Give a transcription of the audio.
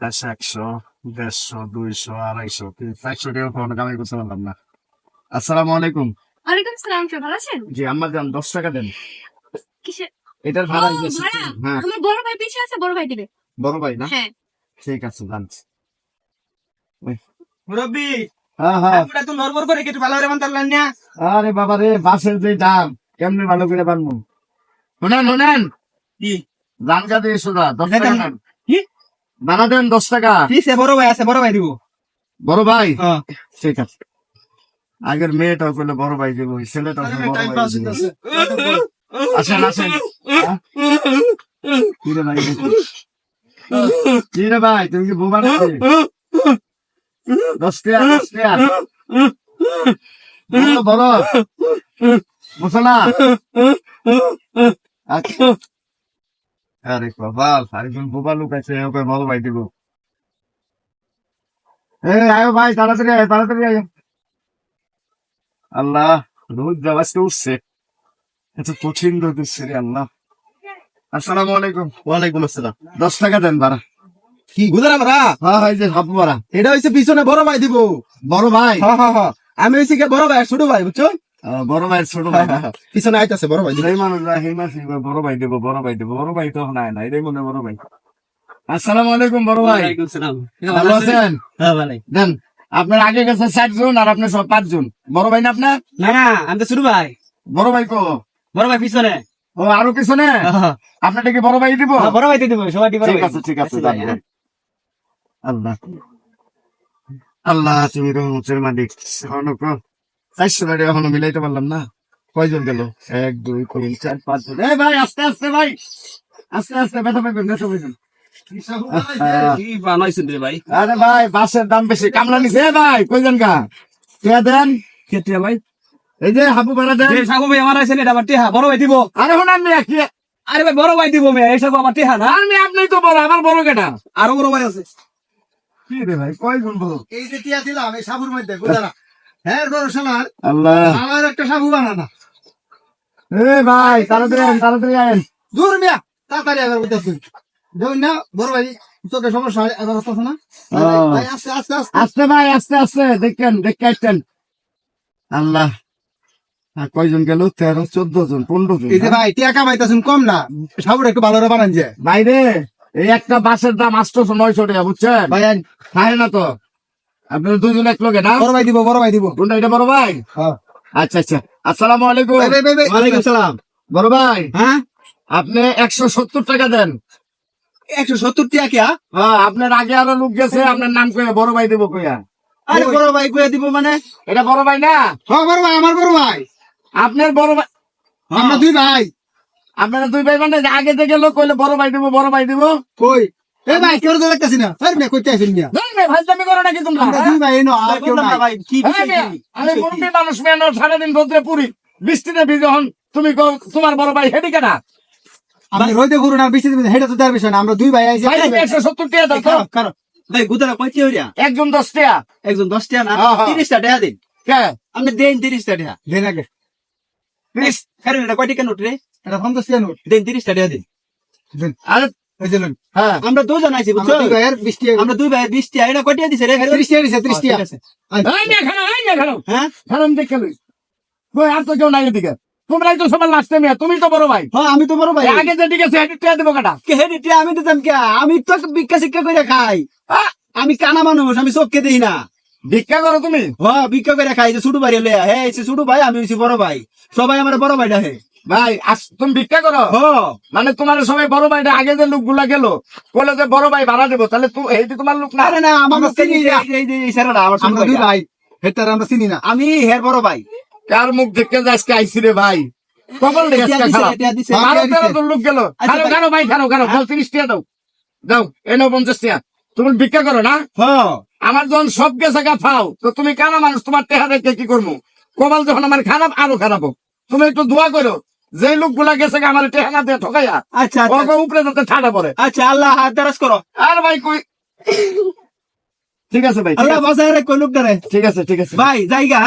দেড়শো একশো দেড়শো দুইশো আড়াইশো চারশো টাকা কোনো কামাই করতে পারলাম না আসসালামু আলাইকুম ওয়ালাইকুম সালাম স্যার ভালো আছেন? জি আম্মা যান দশ টাকা দেন। কিসে? এটার ভাড়া? হ্যাঁ। আমার বড় ভাই পিছিয়ে আছে বড় ভাই দিবে। বড় ভাই না? হ্যাঁ। ঠিক আছে মুরব্বী হ্যাঁ হ্যাঁ। তো নরবর করে কেটে ভালো করে না? আরে বাবা রে বাসের যে দাম কেমনি ভালো করে বানবো? শোনেন শোনেন। কি? দাম যা দিয়ে সোজা দশ টাকা কি? বানা দেন দশ টাকা। পিছে বড় ভাই আছে বড় ভাই দিব। বড় ভাই? হ্যাঁ। ঠিক আছে। আগের মেয়েটাও করলে বড় ভাই দেবো দেবো। আসেন আসেন। হ্যাঁ? ভাই? দেখি। ভাই তুমি কি বোবা দশ টাকা দশ টাকা বলো, বলো। আচ্ছা। আরে কপাল আরেকজন বোবা লোক আছে ওকে বড় ভাই দিব। আয়ো ভাই তাড়াতাড়ি আয় তাড়াতাড়ি আয়। আল্লাহ রোজ যাওয়াজকে উঠছে। এত কঠিন রে আল্লাহ। আসসালামু আলাইকুম। ওয়ালাইকুম আসসালাম। দশ টাকা দেন ভাড়া। কি হ্যাঁ হয় যে এটা হইছে পিছনে বড় ভাই দিব। বড় ভাই? হ্যাঁ হ্যাঁ হ্যাঁ। আমি হইছি কি বড় ভাই ছোট ভাই বুঝছ? বড় ভাই ছোট ভাই না? পিছনে আইতাছে বড় ভাই। এই মানুষ মাস বড় ভাই দেবো বড় ভাই দেবো বড় ভাই তো নাই না এটাই মনে বড় ভাই। আসসালামু আলাইকুম বড় ভাই। ভালো আছেন? হ্যাঁ ভাই দেন আপনার আগে গেছে ষাট জন আর আপনার সব পাঁচ জন। বড় ভাই না আপনার? না না আমি তো ছোট ভাই। বড় ভাই কো? বড় ভাই পিছনে। ও আরও পিছনে? আপনারটা কি বড় ভাই দিব? হ্যাঁ, বড় ভাই দিব সবাই দিব ঠিক আছে ঠিক আছে। আল্লাহ। আল্লাহ তুমি রহমতের মালিক অনক চারশো গাড়ি এখনও মিলাইতে পারলাম না। কয়জন গেল? এক দুই তিন চার পাঁচ জন এই ভাই আস্তে আস্তে ভাই। আস্তে আস্তে ব্যথা পাইবেন ব্যথা পাইবেন। কি বানাইছেন রে ভাই আরে ভাই বাসের দাম বেশি কামলা নিছে ভাই কয়জন গা? কে দেন। কেটে ভাই? এই যে হাবু ভাড়া দেন। যে ভাই আমার আছে এটা আমার টিহা বড় ভাই দিব। আরে হন আমি কি? আরে ভাই বড় ভাই দিব মে এই সাগু আমার টিহা না? আমি আপনি তো বড় আমার বড় কেটা? আরও বড় ভাই আছে। কি রে ভাই কয়জন বড়? এই যে টিয়া দিলাম এই সাবুর মধ্যে বুঝারা হ্যাঁ বড় আল্লাহ। আমার একটা সাবু বানানা। এ ভাই তাড়াতাড়ি আয়েন তাড়াতাড়ি আয়েন দূর মিয়া তাড়াতাড়ি আবার বুঝতেছি দেখুন না বড় ভাই চোখে সমস্যা হয় এবার হতো না? আস্তে আস্তে আস্তে আস্তে ভাই আস্তে আস্তে দেখেন দেখে আসছেন। আল্লাহ। কয়জন গেল? তেরো চোদ্দ জন পনেরো জন এই যে ভাই টিয়া কামাইতেছেন কম না? সাবুর একটু ভালো বানান যে। বাইরে এই একটা বাসের দাম আটশোশো নয়শো টাকা বুঝছেন? ভাই। খায় না তো। আপনার দুজন এক লোকে না বড় ভাই দিব বড় ভাই দিব। কোনটা এটা বড় ভাই? হ্যাঁ। আচ্ছা আচ্ছা। আসসালামু আলাইকুম। ওয়ালাইকুম সালাম। বড় ভাই হ্যাঁ? আপনি একশো সত্তর টাকা দেন। একশো সত্তর টিয়া কি হ্যাঁ? আপনার আগে আরও লোক গেছে আপনার নাম কইয়া বড় ভাই দেবো কইয়া। আরে বড় ভাই কইয়া দিব মানে? এটা বড় ভাই না? হ্যাঁ বড় ভাই আমার বড় ভাই। আপনার বড় ভাই আমরা দুই ভাই। আপনারা দুই ভাই মানে আগে থেকে লোক কইলে বড় ভাই দিব বড় ভাই দিব। কই? এ ভাই কেউ দেখতেছি না। আরে কইতে আসেন বে, ফাজলামি করো নাকি তোমরা? ভাই কি হ্যাঁ, আমি মুরব্বী মানুষ মেয়ে সারাদিন রোদ্রে পুরি। বৃষ্টিতে ভিজে হন। তুমি তোমার বড় ভাই হেডি কেনা রইতে ঘুরুন আর বেশি দিবেন হেটা তো তার বিষয় না। আমরা দুই ভাই আইছি একশো সত্তর টাকা দাও কারণ ভাই গুদারা কয়টি হইয়া একজন দশ টাকা একজন দশ টাকা না। তিরিশটা টাকা দিন। কে? আপনি দেন তিরিশটা টাকা দেন আগে। কারণ এটা কয়টি কেন রে? এটা পঞ্চাশ টাকা নোট। দেন তিরিশটা টাকা দিন। আরে আমরা দুজন আইছি বুঝছ? আমরা দুই ভাইয়ের দিছে রে আছে। হ্যাঁ? আমি দেখে লই। কই আর তো কেউ নাই এদিকে। তোমরাই তো সবার লাস্টে মেয়ে তুমি তো বড় ভাই। হ্যাঁ আমি তো বড় ভাই। আগে যে ঠিক আছে দেবো কাটা। আমি দিতাম কে। আমি তো ভিক্ষা শিক্ষা করে খাই। আমি কানা মানুষ আমি চোখকে দিই না। ভিক্ষা করো তুমি? হ্যাঁ ভিক্ষা করে খাই যে ছোট ভাই লইয়া হে এসে ছোট ভাই আমি হইছি বড় ভাই। সবাই আমার বড় ভাই ডাকে ভাই তুমি ভিক্ষা করো। মানে তোমার সবাই বড় ভাইটা আগে যে লোকগুলা গেল বলে যে বড় ভাই ভাড়া দেবো তাহলে তোমার লোক না? না আমার চিনি আমার দুই ভাই। চিনি না। আমি হের বড় ভাই। কার মুখ দেখে যে আজকে আইসি রে ভাই? কবল লোক গেল। আচ্ছা, ভাই। ভাই তিরিশ টাকা দাও। দাও এনো পঞ্চাশ টাকা তুমি ভিক্ষা করো না? হ্যাঁ আমার যখন সব গেছে গা ফাও তো তুমি কানা মানুষ তোমার টেহা দেখে কি করব? কপাল যখন আমার খারাপ আরও খারাপ হোক। তুমি একটু দোয়া করো। যে লোকগুলা গেছে আমার টেহা দিয়ে ঠকাইয়া আচ্ছা আচ্ছা। ওকে উপরে যাতে ঠাডা পড়ে। আচ্ছা আল্লাহ হাত দারাজ করো। আর ভাই কই? ঠিক আছে ভাই আল্লাহ বাসায় রে কই লোকটা রে? ঠিক আছে ঠিক আছে। ভাই জায়গা